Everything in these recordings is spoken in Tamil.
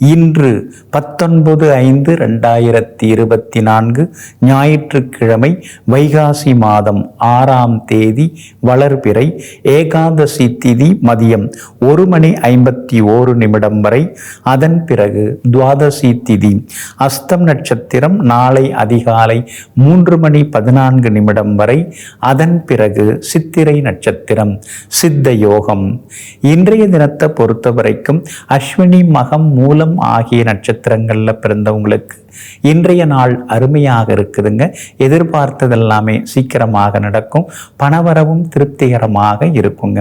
இன்று பத்தொன்பது ஐந்து ரெண்டாயிரத்தி இருபத்தி நான்கு ஞாயிற்றுக்கிழமை வைகாசி மாதம் ஆறாம் தேதி வளர்பிறை ஏகாதசி திதி மதியம் ஒரு மணி ஐம்பத்தி ஓரு நிமிடம் வரை. அதன் பிறகு துவாதசி திதி. அஸ்தம் நட்சத்திரம் நாளை அதிகாலை மூன்று மணி பதினான்கு நிமிடம் வரை. அதன் பிறகு சித்திரை நட்சத்திரம். சித்த யோகம். இன்றைய தினத்தை பொறுத்த வரைக்கும் அஸ்வினி மகம் மூலம் ஆகிய நட்சத்திரங்களில் பிறந்தவங்களுக்கு இன்றைய நாள் அருமையாக இருக்குதுங்க. எதிர்பார்த்ததெல்லாமே சீக்கிரமாக நடக்கும். பணவரவும் திருப்திகரமாக இருக்குங்க.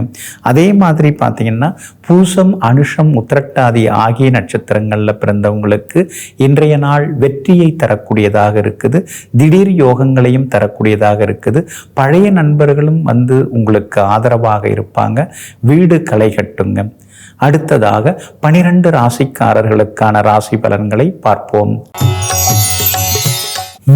அதே மாதிரி பார்த்தீங்கன்னா பூசம் அனுஷம் உத்திரட்டாதி ஆகிய நட்சத்திரங்களில் பிறந்தவங்களுக்கு இன்றைய நாள் வெற்றியை தரக்கூடியதாக இருக்குது. திடீர் யோகங்களையும் தரக்கூடியதாக இருக்குது. பழைய நண்பர்களும் வந்து உங்களுக்கு ஆதரவாக இருப்பாங்க. வீடு களை கட்டுங்க. அடுத்ததாக பனிரெண்டு ராசிக்காரர்களுக்கான ராசி பலன்களை பார்ப்போம்.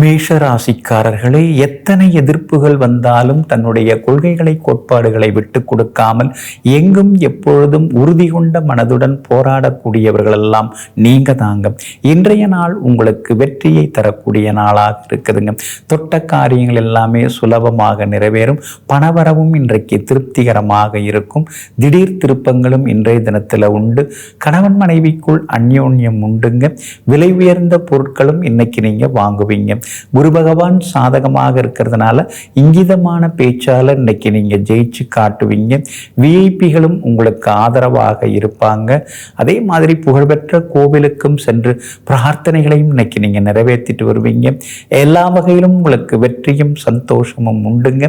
மேஷ ராசிக்காரர்களே எத்தனை எதிர்ப்புகள் வந்தாலும் தன்னுடைய கொள்கைகளை கோட்பாடுகளை விட்டு கொடுக்காமல் எங்கும் எப்பொழுதும் உறுதி கொண்ட மனதுடன் போராடக்கூடியவர்களெல்லாம் நீங்க தாங்க. இன்றைய நாள் உங்களுக்கு வெற்றியை தரக்கூடிய நாளாக இருக்குதுங்க. தொட்ட காரியங்கள் எல்லாமே சுலபமாக நிறைவேறும். பணவரவும் இன்றைக்கு திருப்திகரமாக இருக்கும். திடீர் திருப்பங்களும் இன்றைய தினத்தில் உண்டு. கணவன் மனைவிக்குள் அந்யோன்யம் உண்டுங்க. விலை உயர்ந்த பொருட்களும் இன்னைக்கு நீங்கள் வாங்குவீங்க. குரு பகவான் சாதகமாக இருக்கிறதுனால இங்கிதமான பேச்சால இன்னைக்கு நீங்கள் ஜெயிச்சு காட்டுவீங்க. விஐபிகளும் உங்களுக்கு ஆதரவாக இருப்பாங்க. அதே மாதிரி புகழ்பெற்ற கோவிலுக்கும் சென்று பிரார்த்தனைகளையும் இன்னைக்கு நீங்கள் நிறைவேற்றிட்டு வருவீங்க. எல்லா வகையிலும் உங்களுக்கு வெற்றியும் சந்தோஷமும் உண்டுங்க.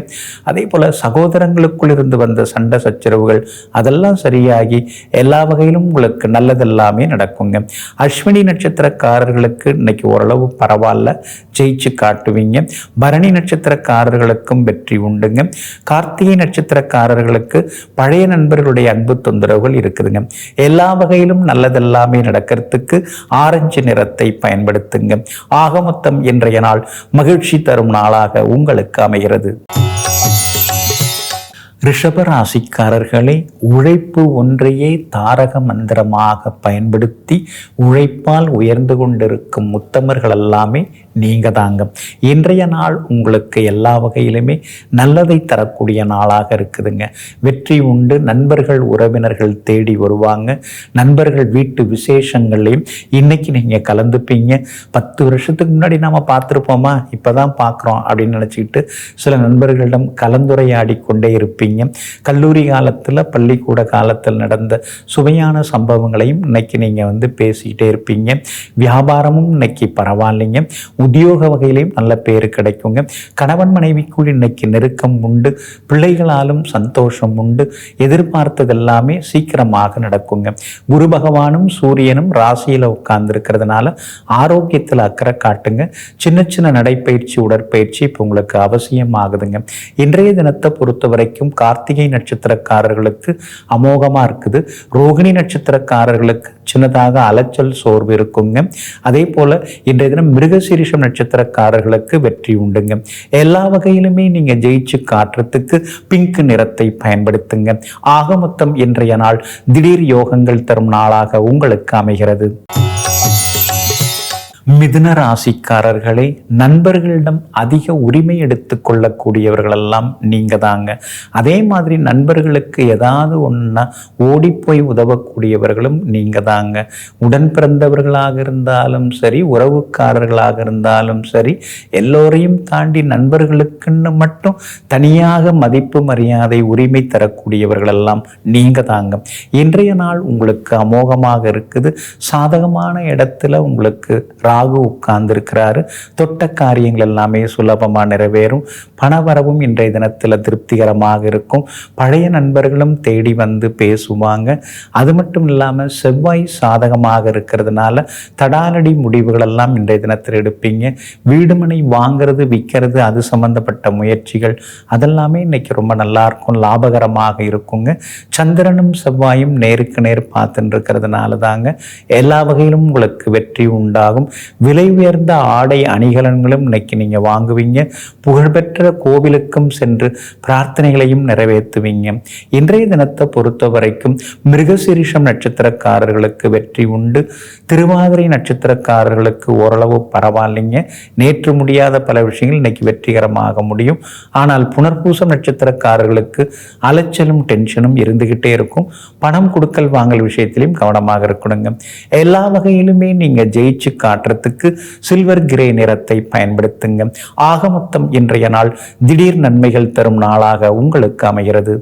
அதே போல் சகோதரங்களுக்குள் இருந்து வந்த சண்டை சச்சரவுகள் அதெல்லாம் சரியாகி எல்லா வகையிலும் உங்களுக்கு நல்லதெல்லாமே நடக்குங்க. அஸ்வினி நட்சத்திரக்காரர்களுக்கு இன்னைக்கு ஓரளவு பரவாயில்ல. ஜெய் ஜெயிச்சு காட்டுவீங்க. பரணி நட்சத்திரக்காரர்களுக்கும் வெற்றி உண்டுங்க. கார்த்திகை நட்சத்திரக்காரர்களுக்கு பழைய நண்பர்களுடைய அன்பு தொந்தரவுகள் இருக்குதுங்க. எல்லா வகையிலும் நல்லதெல்லாமே நடக்கிறதுக்கு ஆரஞ்சு நிறத்தை பயன்படுத்துங்க. ஆக மொத்தம் இன்றைய நாள் மகிழ்ச்சி தரும் நாளாக உங்களுக்கு அமைகிறது. ரிஷபராசிக்காரர்களே உழைப்பு ஒன்றையே தாரக மந்திரமாக பயன்படுத்தி உழைப்பால் உயர்ந்து கொண்டிருக்கும் உத்தமர்கள் எல்லாமே நீங்க தாங்க இன்றைய நாள் உங்களுக்கு எல்லா வகையிலுமே நல்லதை தரக்கூடிய நாளாக இருக்குதுங்க. வெற்றி உண்டு நண்பர்கள் உறவினர்கள் தேடி வருவாங்க. நண்பர்கள் வீட்டு விசேஷங்கள்லையும் இன்னைக்கு நீங்க கலந்துப்பீங்க. பத்து வருஷத்துக்கு முன்னாடி நாம பார்த்துருப்போமா? இப்பதான் பார்க்குறோம் அப்படின்னு நினச்சிக்கிட்டு சில நண்பர்களிடம் கலந்துரையாடி கொண்டே இருப்பீங்க. கல்லூரி காலத்தில் பள்ளிக்கூட காலத்தில் நடந்த சுவையான சம்பவங்களையும் இன்னைக்கு நீங்கள் வந்து பேசிக்கிட்டே இருப்பீங்க. வியாபாரமும் இன்னைக்கு பரவாயில்லைங்க. உத்தியோக வகையிலையும் நல்ல பேர் கிடைக்குங்க. கணவன் மனைவிக்குள் இன்னைக்கு நெருக்கம் உண்டு. பிள்ளைகளாலும் சந்தோஷம் உண்டு. எதிர்பார்த்ததெல்லாமே சீக்கிரமாக நடக்குங்க. குரு பகவானும் சூரியனும் ராசியில் உட்கார்ந்துருக்கிறதுனால ஆரோக்கியத்தில் அக்கறை காட்டுங்க. சின்ன சின்ன நடைப்பயிற்சி உடற்பயிற்சி இப்போ உங்களுக்கு அவசியம் ஆகுதுங்க இன்றைய தினத்தை பொறுத்த வரைக்கும் கார்த்திகை நட்சத்திரக்காரர்களுக்கு அமோகமாக இருக்குது. ரோகிணி நட்சத்திரக்காரர்களுக்கு சின்னதாக அலைச்சல் சோர்வு இருக்குங்க. அதே போல் இன்றைய தினம் மிருகசீரிஷம் நட்சத்திரக்காரர்களுக்கு வெற்றி உண்டுங்க. எல்லா வகையிலுமே நீங்கள் ஜெயிச்சு காட்டுறதுக்கு பிங்க் நிறத்தை பயன்படுத்துங்க. ஆக மொத்தம் இன்றைய நாள் திடீர் யோகங்கள் தரும் நாளாக உங்களுக்கு அமைகிறது. மிதுன ராசிக்காரர்களே நண்பர்களிடம் அதிக உரிமை எடுத்து கொள்ளக்கூடியவர்களெல்லாம் நீங்க தாங்க. அதே மாதிரி நண்பர்களுக்கு ஏதாவது ஒன்றா ஓடிப்போய் உதவக்கூடியவர்களும் நீங்க தாங்க. உடன் பிறந்தவர்களாக இருந்தாலும் சரி உறவுக்காரர்களாக இருந்தாலும் சரி எல்லோரையும் தாண்டி நண்பர்களுக்குன்னு மட்டும் தனியாக மதிப்பு மரியாதை உரிமை தரக்கூடியவர்களெல்லாம் நீங்க தாங்க. இன்றைய நாள் உங்களுக்கு அமோகமாக இருக்குது. சாதகமான இடத்துல உங்களுக்கு ராகு உட்கார்ந்திருக்கிறாரு. தொட்ட காரியங்கள் எல்லாமே சுலபமாக நிறைவேறும். பணவரவும் இன்றைய தினத்தில் திருப்திகரமாக இருக்கும். பழைய நண்பர்களும் தேடி வந்து பேசுவாங்க. அது மட்டும் இல்லாமல் செவ்வாய் சாதகமாக இருக்கிறதுனால தடாலடி முடிவுகள் எல்லாம் இன்றைய தினத்தில் எடுப்பீங்க. வீடுமனை வாங்கிறது விற்கிறது அது சம்பந்தப்பட்ட முயற்சிகள் அதெல்லாமே இன்னைக்கு ரொம்ப நல்லா இருக்கும். லாபகரமாக இருக்குங்க. சந்திரனும் செவ்வாயும் நேருக்கு நேர் பார்த்துட்டு இருக்கிறதுனால தாங்க எல்லா வகையிலும் உங்களுக்கு வெற்றி உண்டாகும். விலை உயர்ந்த ஆடை அணிகலன்களும் இன்னைக்கு நீங்கள் வாங்குவீங்க. புகழ்பெற்ற கோவிலுக்கும் சென்று பிரார்த்தனைகளையும் நிறைவேற்றுவீங்க. இன்றைய தினத்தை பொறுத்த வரைக்கும் மிருகசீரிஷம் நட்சத்திரக்காரர்களுக்கு வெற்றி உண்டு. திருவாதிரை நட்சத்திரக்காரர்களுக்கு ஓரளவு பரவாயில்லைங்க. நேற்று முடியாத பல விஷயங்கள் இன்னைக்கு வெற்றிகரமாக முடியும். ஆனால் புனர்பூசம் நட்சத்திரக்காரர்களுக்கு அலைச்சலும் டென்ஷனும் இருந்துகிட்டே இருக்கும். பணம் கொடுக்கல் வாங்கல் விஷயத்திலையும் கவனமாக இருக்கணுங்க. எல்லா வகையிலுமே நீங்கள் ஜெயிச்சு காட்டுற காட்டுறதுக்கு சில்வர் கிரே நிறத்தை பயன்படுத்துங்க. ஆக மொத்தம் இன்றைய நாள் திடீர் நன்மைகள் தரும் நாளாக உங்களுக்கு அமைகிறது.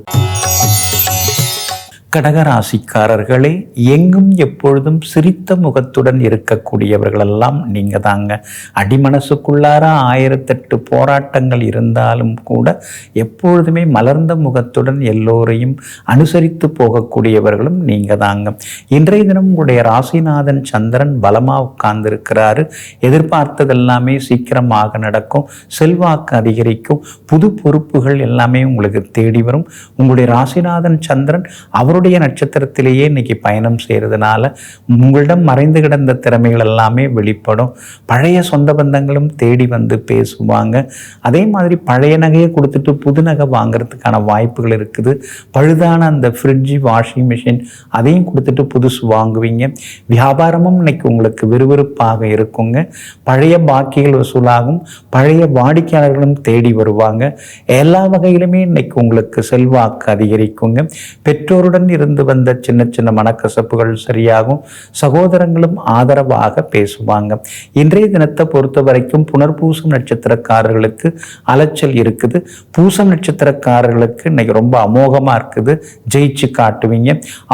கடகராசிக்காரர்களே எங்கும் எப்பொழுதும் சிரித்த முகத்துடன் இருக்கக்கூடியவர்களெல்லாம் நீங்கள் தாங்க. அடிமனசுக்குள்ளார ஆயிரத்தெட்டு போராட்டங்கள் இருந்தாலும் கூட எப்பொழுதுமே மலர்ந்த முகத்துடன் எல்லோரையும் அனுசரித்து போகக்கூடியவர்களும் நீங்கள் தாங்க. இன்றைய தினம் உங்களுடைய ராசிநாதன் சந்திரன் பலமா உட்கார்ந்திருக்கிறாரு. எதிர்பார்த்ததெல்லாமே சீக்கிரமாக நடக்கும். செல்வாக்கு அதிகரிக்கும். புது பொறுப்புகள் எல்லாமே உங்களுக்கு தேடி வரும். உங்களுடைய ராசிநாதன் சந்திரன் அவருடைய அவருடைய நட்சத்திரத்திலேயே இன்னைக்கு பயணம் செய்கிறதுனால உங்களிடம் மறைந்து கிடந்த திறமைகள் எல்லாமே வெளிப்படும். பழைய சொந்த பந்தங்களும் தேடி வந்து பேசுவாங்க. அதே மாதிரி பழைய நகையை கொடுத்துட்டு புது நகை வாங்குறதுக்கான வாய்ப்புகள் இருக்குது. பழுதான அந்த ஃப்ரிட்ஜு வாஷிங் மிஷின் அதையும் கொடுத்துட்டு புதுசு வாங்குவீங்க. வியாபாரமும் இன்னைக்கு உங்களுக்கு விறுவிறுப்பாக இருக்குங்க. பழைய பாக்கிகள் வசூலாகும். பழைய வாடிக்கையாளர்களும் தேடி வருவாங்க. எல்லா வகையிலுமே இன்னைக்கு உங்களுக்கு செல்வாக்கு அதிகரிக்குங்க. பெற்றோருடன் இருந்து வந்த சின்ன சின்ன மனக்கசப்புகள் சரியாகும். சகோதரங்களும் ஆதரவாக பேசுவாங்க. இன்றைய தினத்தை பொறுத்த வரைக்கும் புனர்பூசம் நட்சத்திரக்காரர்களுக்கு அலைச்சல் இருக்குது. பூசம் நட்சத்திரக்காரர்களுக்கு இன்னைக்கு ரொம்ப அமோகமாக இருக்குது. ஜெயிச்சு காட்டுவீங்க.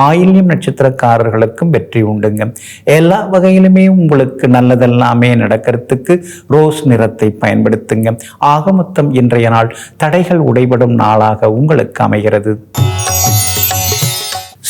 ஆயில்யம் நட்சத்திரக்காரர்களுக்கும் வெற்றி உண்டுங்க. எல்லா வகையிலுமே உங்களுக்கு நல்லதெல்லாமே நடக்கிறதுக்கு ரோஸ் நிறத்தை பயன்படுத்துங்க. ஆக மொத்தம் இன்றைய நாள் தடைகள் உடைபடும் நாளாக உங்களுக்கு அமைகிறது.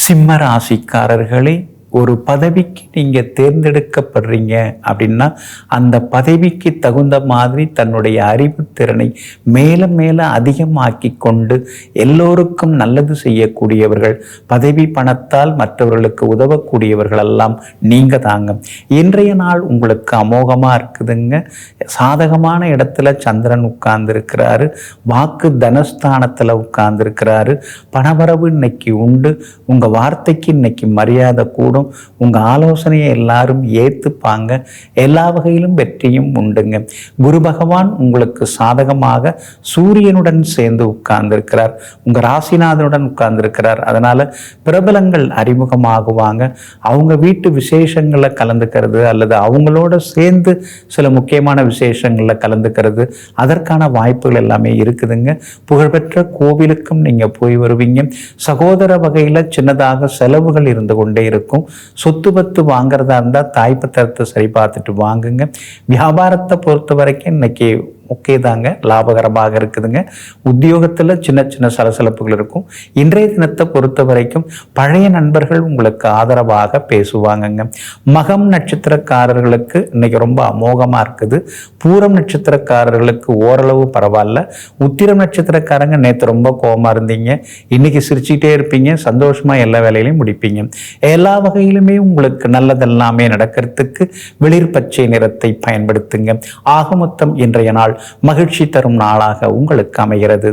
சிம்ம ராசிக்காரர்களே ஒரு பதவிக்கு நீங்கள் தேர்ந்தெடுக்கப்படுறீங்க அப்படின்னா அந்த பதவிக்கு தகுந்த மாதிரி தன்னுடைய அறிவுத்திறனை மேலும் மேலே அதிகமாக்கி கொண்டு எல்லோருக்கும் நல்லது செய்யக்கூடியவர்கள் பதவி பணத்தால் மற்றவர்களுக்கு உதவக்கூடியவர்கள் எல்லாம் நீங்கள் தாங்க. இன்றைய நாள் உங்களுக்கு அமோகமாக இருக்குதுங்க. சாதகமான இடத்துல சந்திரன் உட்கார்ந்துருக்கிறாரு. வாக்கு தனஸ்தானத்தில் உட்கார்ந்துருக்கிறாரு. பணவரவு இன்னைக்கு உண்டு. உங்கள் வார்த்தைக்கு இன்னைக்கு மரியாதை கூடும். கூடும் உங்கள் ஆலோசனையை எல்லாரும் ஏற்றுப்பாங்க எல்லா வகையிலும் வெற்றியும் உண்டுங்க. குரு பகவான் உங்களுக்கு சாதகமாக சூரியனுடன் சேர்ந்து உட்கார்ந்திருக்கிறார். உங்கள் ராசிநாதனுடன் உட்கார்ந்திருக்கிறார். அதனால் பிரபலங்கள் அறிமுகமாகுவாங்க. அவங்க வீட்டு விசேஷங்களில் கலந்துக்கிறது அல்லது அவங்களோட சேர்ந்து சில முக்கியமான விசேஷங்களில் கலந்துக்கிறது. அதற்கான வாய்ப்புகள் எல்லாமே இருக்குதுங்க. புகழ்பெற்ற கோவிலுக்கும் நீங்கள் போய் வருவீங்க. சகோதர வகையில் சின்னதாக செலவுகள் இருந்து கொண்டே இருக்கும். சொத்து பத்து வாங்குறதா இருந்தால் தாய் பத்திரத்தை சரி பார்த்துட்டு வாங்குங்க. வியாபாரத்தை பொறுத்த வரைக்கும் இன்னைக்கு ஓகே தாங்க லாபகரமாக இருக்குதுங்க. உத்தியோகத்தில் சின்ன சின்ன சலசலப்புகள் இருக்கும். இன்றைய தினத்தை பொறுத்த வரைக்கும் பழைய நண்பர்கள் உங்களுக்கு ஆதரவாக பேசுவாங்கங்க. மகம் நட்சத்திரக்காரர்களுக்கு இன்னைக்கு ரொம்ப அமோகமாக இருக்குது. பூரம் நட்சத்திரக்காரர்களுக்கு ஓரளவு பரவாயில்ல. உத்திரம் நட்சத்திரக்காரங்க நேற்று ரொம்ப கோபமாக இருந்தீங்க. இன்னைக்கு சிரிச்சுக்கிட்டே இருப்பீங்க. சந்தோஷமாக எல்லா வேலையிலையும் முடிப்பீங்க. எல்லா வகையிலுமே உங்களுக்கு நல்லதெல்லாமே நடக்கிறதுக்கு வெளிர் பச்சை நிறத்தை பயன்படுத்துங்க. ஆக மொத்தம் இன்றைய நாள் மகிழ்ச்சி தரும் நாளாக உங்களுக்கு அமைகிறது.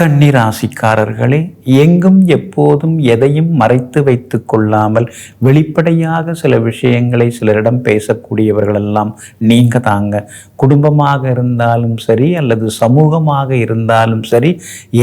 கன்னிராசிக்காரர்களே எங்கும் எப்போதும் எதையும் மறைத்து வைத்து கொள்ளாமல் வெளிப்படையாக சில விஷயங்களை சிலரிடம் பேசக்கூடியவர்கள் எல்லாம் நீங்க தாங்க. குடும்பமாக இருந்தாலும் சரி அல்லது சமூகமாக இருந்தாலும் சரி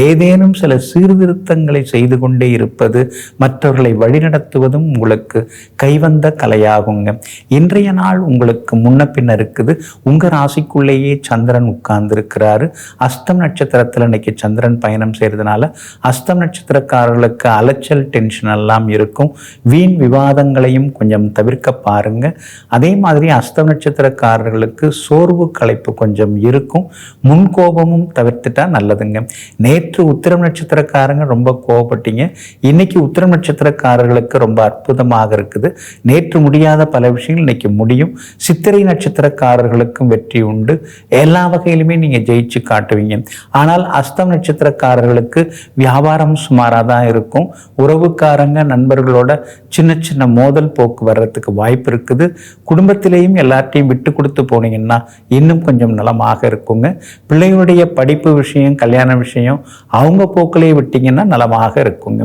ஏதேனும் சில சீர்திருத்தங்களை செய்து கொண்டே இருப்பது மற்றவர்களை வழிநடத்துவதும் உங்களுக்கு கைவந்த கலையாகுங்க. இன்றைய நாள் உங்களுக்கு முன்ன பின்ன இருக்குது. உங்கள் ராசிக்குள்ளேயே சந்திரன் உட்கார்ந்து இருக்கிறாரு அஸ்தம் நட்சத்திரத்தில் இன்னைக்கு சந்திரன் பயணம் செய்கிறதுனால அஸ்தம் நட்சத்திரக்காரர்களுக்கு அலைச்சல் டென்ஷன் எல்லாம் இருக்கும். வீண் விவாதங்களையும் கொஞ்சம் தவிர்க்க பாருங்க. அதே மாதிரி அஸ்தம் நட்சத்திரக்காரர்களுக்கு சோர்வு களைப்பு கொஞ்சம் இருக்கும். முன்கோபமும் தவிர்த்துட்டா நல்லதுங்க. நேற்று உத்திரம் நட்சத்திரக்காரங்க ரொம்ப கோபப்பட்டீங்க இன்னைக்கு உத்திரம் நட்சத்திரக்காரர்களுக்கு ரொம்ப அற்புதமாக இருக்குது. நேற்று முடியாத பல விஷயங்கள் இன்னைக்கு முடியும். சித்திரை நட்சத்திரக்காரர்களுக்கும் வெற்றி உண்டு. எல்லா வகையிலுமே நீங்க ஜெயிச்சு காட்டுவீங்க. ஆனால் அஸ்தம் நட்சத்திர சொந்தக்காரர்களுக்கு வியாபாரம் சுமாராக தான் இருக்கும். உறவுக்காரங்க நண்பர்களோட சின்ன சின்ன மோதல் போக்கு வர்றதுக்கு வாய்ப்பு இருக்குது. குடும்பத்திலேயும் எல்லார்ட்டையும் விட்டு கொடுத்து போனீங்கன்னா இன்னும் கொஞ்சம் நலமாக இருக்குங்க. பிள்ளைகளுடைய படிப்பு விஷயம் கல்யாண விஷயம் அவங்க போக்கிலே விட்டீங்கன்னா நலமாக இருக்குங்க.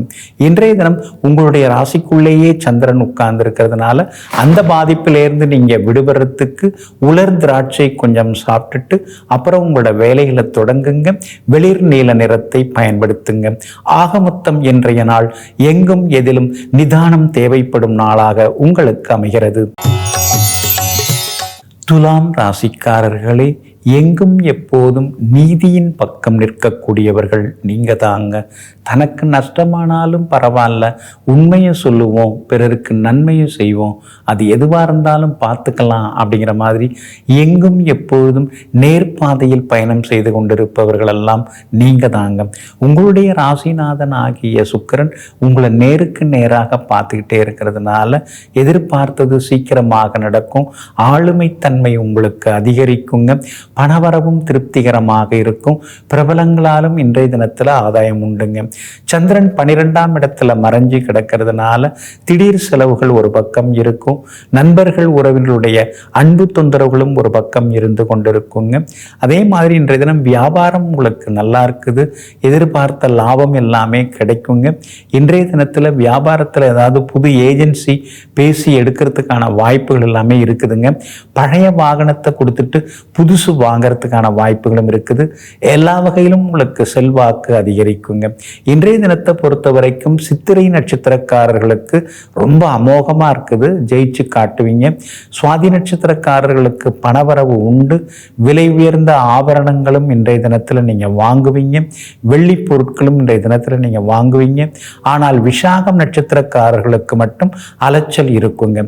இன்றைய தினம் உங்களுடைய ராசிக்குள்ளேயே சந்திரன் உட்கார்ந்து இருக்கிறதுனால அந்த பாதிப்பிலேருந்து நீங்கள் விடுபடுறதுக்கு உலர் திராட்சை கொஞ்சம் சாப்பிட்டுட்டு அப்புறம் உங்களோட வேலைகளை தொடங்குங்க. வெளிர் நீல நேரத்தை பயன்படுத்துங்க. ஆகமொத்தம் இன்றைய நாள் எங்கும் எதிலும் நிதானம் தேவைப்படும் நாளாக உங்களுக்கு அமைகிறது. துலாம் ராசிக்காரர்களே எங்கும் எப்போதும் நீதியின் பக்கம் நிற்கக்கூடியவர்கள் நீங்க தாங்க தனக்கு நஷ்டமானாலும் பரவாயில்ல உண்மையை சொல்லுவோம் பிறருக்கு நன்மையும் செய்வோம் அது எதுவாக இருந்தாலும் பார்த்துக்கலாம் அப்படிங்கிற மாதிரி எங்கும் எப்பொழுதும் நேர்பாதையில் பயணம் செய்து கொண்டிருப்பவர்கள் எல்லாம் நீங்க தாங்க உங்களுடைய ராசிநாதன் ஆகிய சுக்கிரன் உங்களை நேருக்கு நேராக பார்த்துக்கிட்டே இருக்கிறதுனால எதிர்பார்த்தது சீக்கிரமாக நடக்கும். ஆளுமைத்தன்மை உங்களுக்கு அதிகரிக்குங்க. பணவரவும் திருப்திகரமாக இருக்கும். பிரபலங்களாலும் இன்றைய தினத்தில் ஆதாயம் உண்டுங்க. சந்திரன் பனிரெண்டாம் இடத்துல மறைஞ்சு கிடக்கிறதுனால திடீர் செலவுகள் ஒரு பக்கம் இருக்கும். நண்பர்கள் உறவினருடைய அன்பு தொந்தரவுகளும் ஒரு பக்கம் இருந்து கொண்டிருக்குங்க. அதே மாதிரி இன்றைய தினம் வியாபாரம் உங்களுக்கு நல்லா இருக்குது. எதிர்பார்த்த லாபம் எல்லாமே கிடைக்குங்க. இன்றைய தினத்தில் வியாபாரத்தில் ஏதாவது புது ஏஜென்சி பேசி எடுக்கிறதுக்கான வாய்ப்புகள் எல்லாமே இருக்குதுங்க. பழைய பழைய வாகனத்தை கொடுத்துட்டு புதுசு வாங்கிறதுக்கான வாய்ப்புகளும் இருக்குது. எல்லா வகையிலும் உங்களுக்கு செல்வாக்கு அதிகரிக்குங்க. இன்றைய தினத்தை பொறுத்த வரைக்கும் சித்திரை நட்சத்திரக்காரர்களுக்கு ரொம்ப அமோகமாக இருக்குது. ஜெயிச்சு காட்டுவீங்க. சுவாதி நட்சத்திரக்காரர்களுக்கு பணவரவு உண்டு. விலை உயர்ந்த ஆபரணங்களும் இன்றைய தினத்தில் நீங்கள் வாங்குவீங்க. வெள்ளி பொருட்களும் இன்றைய தினத்தில் நீங்கள் வாங்குவீங்க. ஆனால் விசாகம் நட்சத்திரக்காரர்களுக்கு மட்டும் அலைச்சல் இருக்குங்க.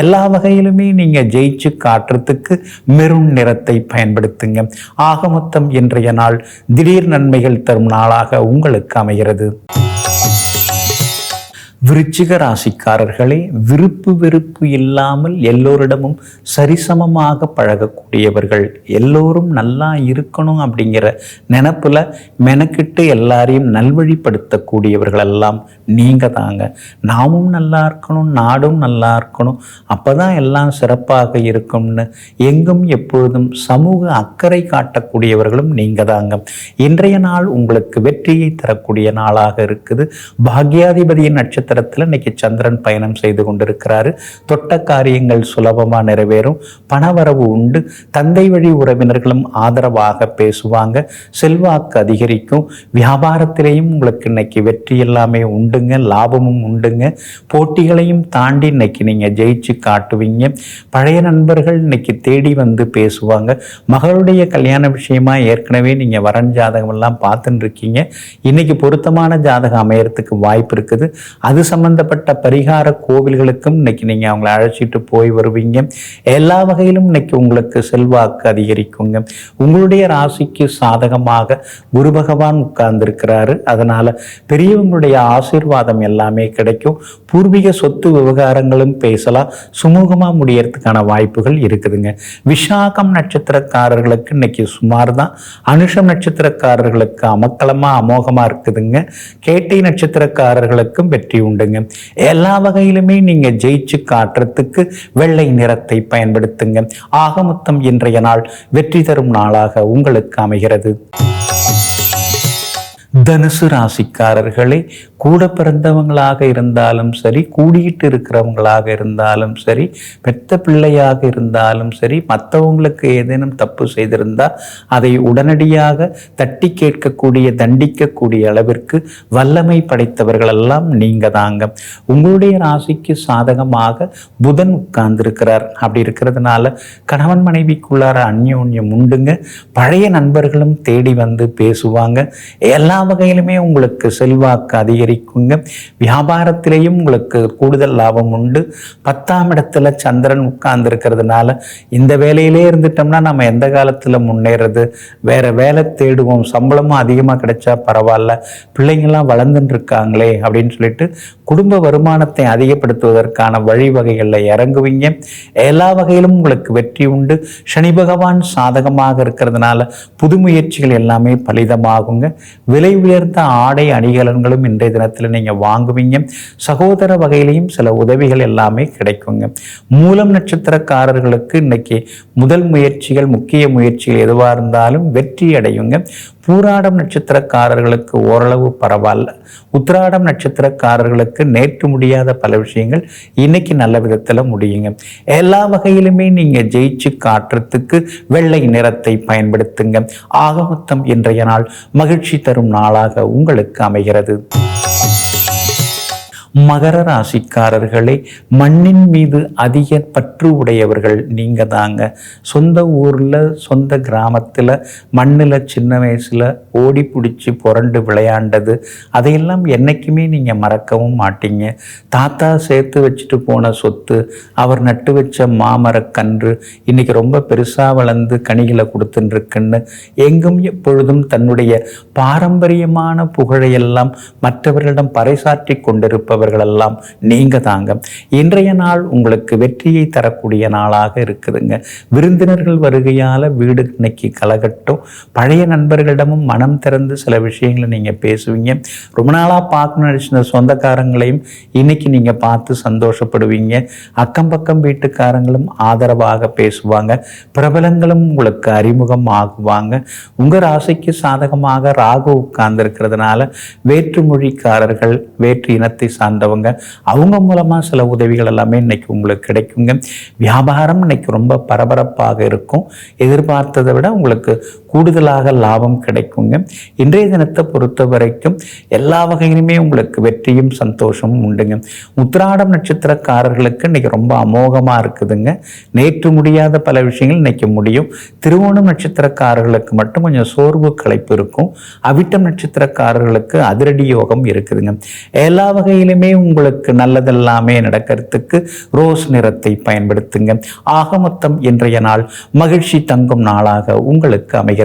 எல்லா வகையிலுமே நீங்கள் ஜெயிச்சு காட்டுறதுக்கு மெருண் நிறத்தை பயன்படுத்துங்க. ஆக மொத்தம் இன்றைய நாள் திடீர் நன்மைகள் தரும் நாளாக உங்களுக்கு அமைகிறது. விருச்சிக ராசிக்காரர்களே விருப்பு வெறுப்பு இல்லாமல் எல்லோரிடமும் சரிசமமாக பழகக்கூடியவர்கள் எல்லோரும் நல்லா இருக்கணும் அப்படிங்கிற நினப்புல மெனக்கிட்டு எல்லாரையும் நல்வழிப்படுத்தக்கூடியவர்கள் எல்லாம் நீங்க தாங்க. நாமும் நல்லா இருக்கணும் நாடும் நல்லா இருக்கணும். அப்பதான் எல்லாம் சிறப்பாக இருக்கும்னு எங்கும் எப்பொழுதும் சமூக அக்கறை காட்டக்கூடியவர்களும் நீங்கள் தாங்க. இன்றைய நாள் உங்களுக்கு வெற்றியை தரக்கூடிய நாளாக இருக்குது. பாக்யாதிபதியின் நட்சத்திர நட்சத்திரத்தில் இன்னைக்கு சந்திரன் பயணம் செய்து கொண்டிருக்கிறாரு. தொட்ட காரியங்கள் சுலபமாக நிறைவேறும். பணவரவு உண்டு. தந்தை வழி உறவினர்களும் ஆதரவாக பேசுவாங்க. செல்வாக்கு அதிகரிக்கும். வியாபாரத்திலேயும் உங்களுக்கு இன்னைக்கு வெற்றி எல்லாமே உண்டுங்க லாபமும் உண்டுங்க. போட்டிகளையும் தாண்டி இன்னைக்கு நீங்கள் ஜெயிச்சு காட்டுவீங்க. பழைய நண்பர்கள் இன்னைக்கு தேடி வந்து பேசுவாங்க. மகளுடைய கல்யாண விஷயமா ஏற்கனவே நீங்கள் வரன் ஜாதகம் எல்லாம் பார்த்துட்டு இருக்கீங்க. இன்னைக்கு பொருத்தமான ஜாதகம் அமையறதுக்கு வாய்ப்பு இருக்குது. அது சம்பந்தப்பட்ட பரிகார கோவில்களுக்கும் இன்னைக்கு நீங்கள் அவங்கள அழைச்சிட்டு போய் வருவீங்க. எல்லா வகையிலும் இன்னைக்கு உங்களுக்கு செல்வாக்கு அதிகரிக்குங்க. உங்களுடைய ராசிக்கு சாதகமாக குரு பகவான் உட்கார்ந்துருக்கிறாரு. அதனால பெரியவங்களுடைய ஆசீர்வாதம் எல்லாமே கிடைக்கும். பூர்வீக சொத்து விவகாரங்களும் பேசலாம். சுமூகமாக முடியறதுக்கான வாய்ப்புகள் இருக்குதுங்க. விஷாகம் நட்சத்திரக்காரர்களுக்கு இன்னைக்கு சுமார் தான் அனுஷம் நட்சத்திரக்காரர்களுக்கு அமக்கலமாக அமோகமாக இருக்குதுங்க. கேட்டை நட்சத்திரக்காரர்களுக்கும் வெற்றி உண்டுங்க. எல்லா வகையிலுமே நீங்க ஜெயிச்சு காட்டுறதுக்கு வெள்ளை நிறத்தை பயன்படுத்துங்க. ஆகமொத்தம் இன்றைய நாள் வெற்றி தரும் நாளாக உங்களுக்கு அமைகிறது. தனுசு ராசிக்காரர்களே கூட பிறந்தவங்களாக இருந்தாலும் சரி கூடிட்டு இருக்கிறவங்களாக இருந்தாலும் சரி பெத்த பிள்ளையாக இருந்தாலும் சரி மற்றவங்களுக்கு ஏதேனும் தப்பு செய்திருந்தால் அதை உடனடியாக தட்டி கேட்கக்கூடிய தண்டிக்கக்கூடிய அளவிற்கு வல்லமை படைத்தவர்களெல்லாம் நீங்கள் தாங்க. உங்களுடைய ராசிக்கு சாதகமாக புதன் உட்கார்ந்திருக்கிறார். அப்படி இருக்கிறதுனால கணவன் மனைவிக்குள்ளார அந்யோன்யம் உண்டுங்க. பழைய நண்பர்களும் தேடி வந்து பேசுவாங்க. எல்லா வகையிலுமே உங்களுக்கு செல்வாக்கு அதிகரி அதிகரிக்குங்க வியாபாரத்திலேயும் உங்களுக்கு கூடுதல் லாபம் உண்டு. பத்தாம் இடத்துல சந்திரன் உட்கார்ந்து இருக்கிறதுனால இந்த வேலையிலே இருந்துட்டோம்னா நம்ம எந்த காலத்தில் முன்னேறது? வேற வேலை தேடுவோம். சம்பளமும் அதிகமாக கிடைச்சா பரவாயில்ல. பிள்ளைங்கள்லாம் வளர்ந்துட்டு இருக்காங்களே அப்படின்னு சொல்லிட்டு குடும்ப வருமானத்தை அதிகப்படுத்துவதற்கான வழிவகைகளில் இறங்குவீங்க. எல்லா வகையிலும் உங்களுக்கு வெற்றி உண்டு. சனி பகவான் சாதகமாக இருக்கிறதுனால புது முயற்சிகள் எல்லாமே பலிதமாகுங்க. விலை உயர்ந்த ஆடை அணிகலன்களும் இன்றைய தினத்தில் நீங்கள் வாங்குவீங்க. சகோதர வகையிலையும் சில உதவிகள் எல்லாமே கிடைக்குங்க. மூலம் நட்சத்திரக்காரர்களுக்கு இன்னைக்கு முதல் முயற்சிகள் முக்கிய முயற்சிகள் எதுவாக இருந்தாலும் வெற்றி அடையுங்க. பூராடம் நட்சத்திரக்காரர்களுக்கு ஓரளவு பரவாயில்ல. உத்திராடம் நட்சத்திரக்காரர்களுக்கு நேற்று முடியாத பல விஷயங்கள் இன்னைக்கு நல்ல விதத்தில் முடியுங்க. எல்லா வகையிலுமே நீங்கள் ஜெயிச்சு காட்டுறதுக்கு வெள்ளை நிறத்தை பயன்படுத்துங்க. ஆக மொத்தம் இன்றைய நாள் மகிழ்ச்சி தரும் நாளாக உங்களுக்கு அமைகிறது. மகர ராசிக்காரர்களே மண்ணின் மீது அதிக பற்று உடையவர்கள் நீங்கள் தாங்க சொந்த ஊரில் சொந்த கிராமத்தில் மண்ணில் சின்ன வயசில் ஓடி பிடிச்சி புரண்டு விளையாண்டது அதையெல்லாம் என்றைக்குமே நீங்கள் மறக்கவும் மாட்டீங்க. தாத்தா சேர்த்து வச்சுட்டு போன சொத்து அவர் நட்டு வச்ச மாமரக்கன்று இன்றைக்கி ரொம்ப பெருசாக வளர்ந்து கனிகளை கொடுத்துட்டுருக்குன்னு எங்கும் எப்பொழுதும் தன்னுடைய பாரம்பரியமான புகழையெல்லாம் மற்றவர்களிடம் பறைசாற்றி கொண்டிருப்பவர் இருப்பவர்களெல்லாம் நீங்க தாங்க. இன்றைய நாள் உங்களுக்கு வெற்றியை தரக்கூடிய நாளாக இருக்குதுங்க. விருந்தினர்கள் வருகையால் வீடு இன்னைக்கு கலகட்டும். பழைய நண்பர்களிடமும் மனம் திறந்து சில விஷயங்களை நீங்கள் பேசுவீங்க. ரொம்ப நாளாக பார்க்கணும்னு நினச்சின சொந்தக்காரங்களையும் இன்னைக்கு நீங்கள் பார்த்து சந்தோஷப்படுவீங்க. அக்கம் பக்கம் வீட்டுக்காரங்களும் ஆதரவாக பேசுவாங்க. பிரபலங்களும் உங்களுக்கு அறிமுகம் ஆகுவாங்க. உங்கள் ராசிக்கு சாதகமாக ராகு உட்கார்ந்து இருக்கிறதுனால வேற்றுமொழிக்காரர்கள் வேற்று இனத்தை சார்ந்தவங்க. அவங்க மூலமாக சில உதவிகள் எல்லாமே இன்னைக்கு உங்களுக்கு கிடைக்குங்க. வியாபாரம் இன்னைக்கு ரொம்ப பரபரப்பாக இருக்கும். எதிர்பார்த்ததை விட உங்களுக்கு கூடுதலாக லாபம் கிடைக்குங்க. இன்றைய தினத்தை பொறுத்த வரைக்கும் எல்லா வகையிலுமே உங்களுக்கு வெற்றியும் சந்தோஷமும் உண்டுங்க. உத்திராடம் நட்சத்திரக்காரர்களுக்கு இன்னைக்கு ரொம்ப அமோகமாக இருக்குதுங்க. நேற்று முடியாத பல விஷயங்கள் இன்றைக்கி முடியும். திருவோணம் நட்சத்திரக்காரர்களுக்கு மட்டும் கொஞ்சம் சோர்வு களைப்பு இருக்கும். அவிட்டம் நட்சத்திரக்காரர்களுக்கு அதிரடி யோகம் இருக்குதுங்க. எல்லா வகையிலுமே உங்களுக்கு நல்லதெல்லாமே நடக்கிறதுக்கு ரோஸ் நிறத்தை பயன்படுத்துங்க. ஆக மொத்தம் இன்றைய நாள் மகிழ்ச்சி தங்கும் நாளாக உங்களுக்கு அமைகிறது.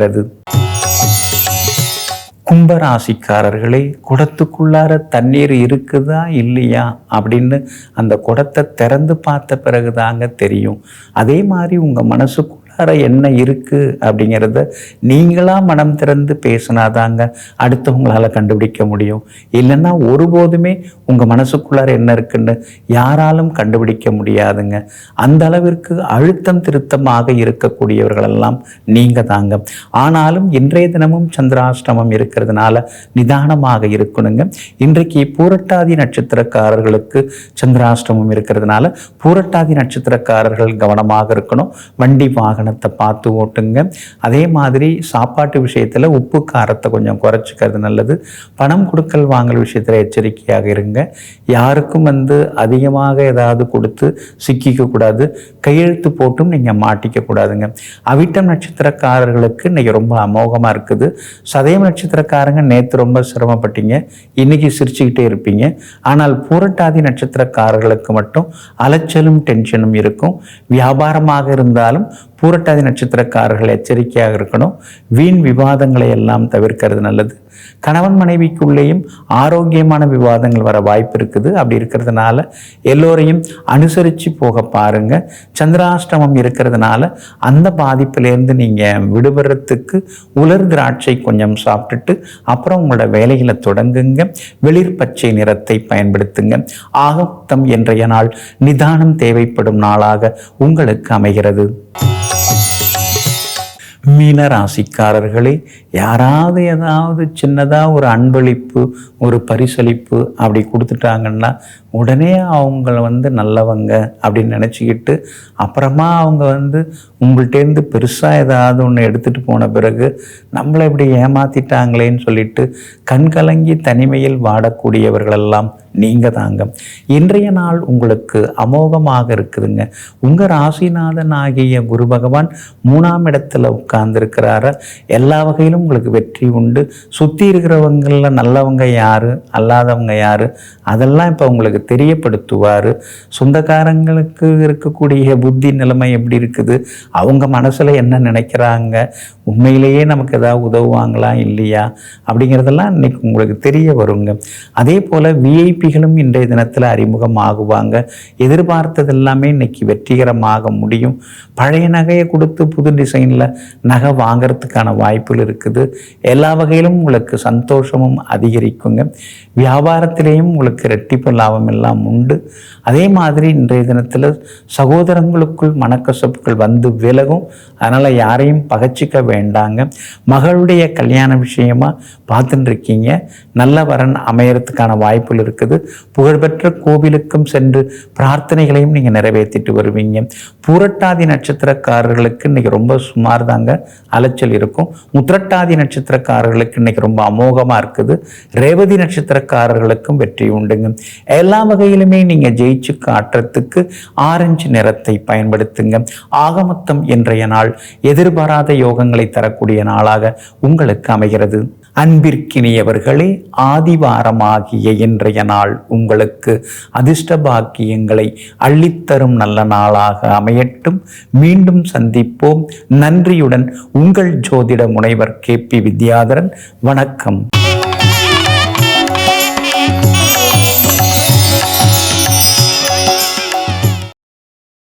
கும்பராசிக்காரர்களே குடத்துக்குள்ளார தண்ணீர் இருக்குதா இல்லையா அப்படின்னு அந்த குடத்தை திறந்து பார்த்த பிறகுதாங்க தெரியும். அதே மாதிரி உங்கள் மனசுக்குள்ளார என்ன இருக்குது அப்படிங்கிறத நீங்களாக மனம் திறந்து பேசினாதாங்க அடுத்தவங்களால் கண்டுபிடிக்க முடியும். இல்லைன்னா ஒருபோதுமே உங்கள் மனசுக்குள்ளார என்ன இருக்குன்னு யாராலும் கண்டுபிடிக்க முடியாதுங்க. அந்த அளவிற்கு அழுத்தம் திருத்தமாக இருக்கக்கூடியவர்களெல்லாம் நீங்கள் தாங்க. ஆனாலும் இன்றைய தினமும் சந்திராஷ்டமம் இருக்கிறதுனால நிதானமாக இருக்கணுங்க. இன்றைக்கு பூரட்டாதி நட்சத்திரக்காரர்களுக்கு சந்திராஷ்டமம் இருக்கிறதுனால பூரட்டாதி நட்சத்திரக்காரர்கள் கவனமாக இருக்கணும். வண்டி வாகனத்தை பார்த்து ஓட்டுங்க. அதே மாதிரி சாப்பாட்டு விஷயத்தில் உப்பு காரத்தை கொஞ்சம் குறைச்சிக்கிறது நல்லது. பணம் கொடுக்கல் வாங்கல் விஷயத்தில் எச்சரிக்கையாக இருங்க. யாருக்கும் வந்து அதிகமாக ஏதாவது கொடுத்து சிக்கிக்கக்கூடாது கையெழுத்து போட்டும் நீங்கள் மாட்டிக்க கூடாதுங்க. அவிட்டம் நட்சத்திரக்காரர்களுக்கு இன்றைக்கி ரொம்ப அமோகமாக இருக்குது. சதயம் நட்சத்திரக்காரங்க நேற்று ரொம்ப சிரமப்பட்டீங்க. இன்றைக்கி சிரிச்சுக்கிட்டே இருப்பீங்க. ஆனால் பூரட்டாதி நட்சத்திரக்காரர்களுக்கு மட்டும் அலைச்சலும் டென்ஷனும் இருக்கும். வியாபாரமாக இருந்தாலும் பூரட்டாதி நட்சத்திரக்காரர்கள் எச்சரிக்கையாக இருக்கணும். வீண் விவாதங்களை எல்லாம் தவிர்க்கிறது நல்லது. கணவன் மனைவிக்குள்ளேயும் ஆரோக்கியமான விவாதங்கள் வர வாய்ப்பு இருக்குது அப்படி இருக்கிறதுனால எல்லோரையும் அனுசரித்து போக பாருங்க. சந்திராஷ்டமம் இருக்கிறதுனால அந்த பாதிப்பிலேருந்து நீங்கள் விடுபடுறதுக்கு உலர் திராட்சை கொஞ்சம் சாப்பிட்டுட்டு அப்புறம் உங்களோட வேலைகளை தொடங்குங்க. வெளிர் பச்சை நிறத்தை பயன்படுத்துங்க. ஆகத்தம் என்றைய நாள் நிதானம் தேவைப்படும் நாளாக உங்களுக்கு அமைகிறது. மீன ராசிக்காரர்களே யாராவது ஏதாவது சின்னதாக ஒரு அன்பளிப்பு ஒரு பரிசளிப்பு அப்படி கொடுத்துட்டாங்கன்னா உடனே அவங்கள வந்து நல்லவங்க அப்படின்னு நினச்சிக்கிட்டு அப்புறமா அவங்க வந்து உங்கள்கிட்டேருந்து பெருசாக ஏதாவது ஒன்று எடுத்துகிட்டு போன பிறகு நம்மளை இப்படி ஏமாத்திட்டாங்களேன்னு சொல்லிட்டு கண்கலங்கி தனிமையில் வாடக்கூடியவர்களெல்லாம் நீங்கள் தாங்க. இன்றைய நாள் உங்களுக்கு அமோகமாக இருக்குதுங்க. உங்கள் ராசிநாதன் ஆகிய குரு பகவான் மூணாம் இடத்துல உட்கார்ந்துருக்கிறார. எல்லா வகையிலும் உங்களுக்கு வெற்றி உண்டு. சுற்றி இருக்கிறவங்களில் நல்லவங்க யார் அல்லாதவங்க யார்? அதெல்லாம் இப்போ உங்களுக்கு தெரியப்படுத்துவார். சொந்தக்காரங்களுக்கு இருக்கக்கூடிய புத்தி நிலைமை எப்படி இருக்குது? அவங்க மனசில் என்ன நினைக்கிறாங்க? உண்மையிலேயே நமக்கு ஏதாவது உதவுவாங்களா இல்லையா? அப்படிங்கிறதெல்லாம் இன்னைக்கு உங்களுக்கு தெரிய வருங்க. அதே போல் விஐபிகளும் இன்றைய தினத்தில் அறிமுகமாகுவாங்க. எதிர்பார்த்தது எல்லாமே இன்னைக்கு வெற்றிகரமாக முடியும். பழைய நகையை கொடுத்து புது டிசைனில் நகை வாங்குறதுக்கான வாய்ப்புகள் இருக்குது. எல்லா வகையிலும் உங்களுக்கு சந்தோஷமும் அதிகரிக்குங்க. வியாபாரத்திலேயும் உங்களுக்கு ரெட்டிப்பு லாபம் எல்லாம் உண்டு. அதே மாதிரி இன்றைய தினத்தில் சகோதரங்களுக்குள் மனக்கசப்புகள் வந்து விலகும். அதனால் யாரையும் பகச்சிக்க வேண்டாங்க. மகளுடைய கல்யாண விஷயமா பார்த்துட்டு இருக்கீங்க நல்ல வரன் அமையறதுக்கான வாய்ப்புகள் இருக்குது. புகழ்பெற்ற கோவிலுக்கும் சென்று பிரார்த்தனைகளையும் நீங்கள் நிறைவேற்றிட்டு வருவீங்க. பூரட்டாதி நட்சத்திரக்காரர்களுக்கு இன்றைக்கி ரொம்ப சுமார் தாங்க அலைச்சல் இருக்கும். முத்திரட்டாதி நட்சத்திரக்காரர்களுக்கு இன்றைக்கி ரொம்ப அமோகமாக இருக்குது. ரேவதி நட்சத்திரக்காரர்களுக்கும் வெற்றி உண்டுங்க. எல்லா வகையிலுமே நீங்கள் ஜெயிச்சு காட்டுறதுக்கு ஆரஞ்சு நிறத்தை பயன்படுத்துங்க. ஆகமொத்தம் இன்றைய நாள் எதிர்பாராத யோகங்களை தரக்கூடிய நாளாக உங்களுக்கு அமைகிறது. அன்பிற்கினியவர்களே ஆதிவாரமாகிய இன்றைய நாள் உங்களுக்கு அதிர்ஷ்ட பாக்கியங்களை அள்ளித்தரும் நல்ல நாளாக அமையட்டும். மீண்டும் சந்திப்போம். நன்றியுடன் உங்கள் ஜோதிட முனைவர் கே பி வித்யாதரன். வணக்கம்.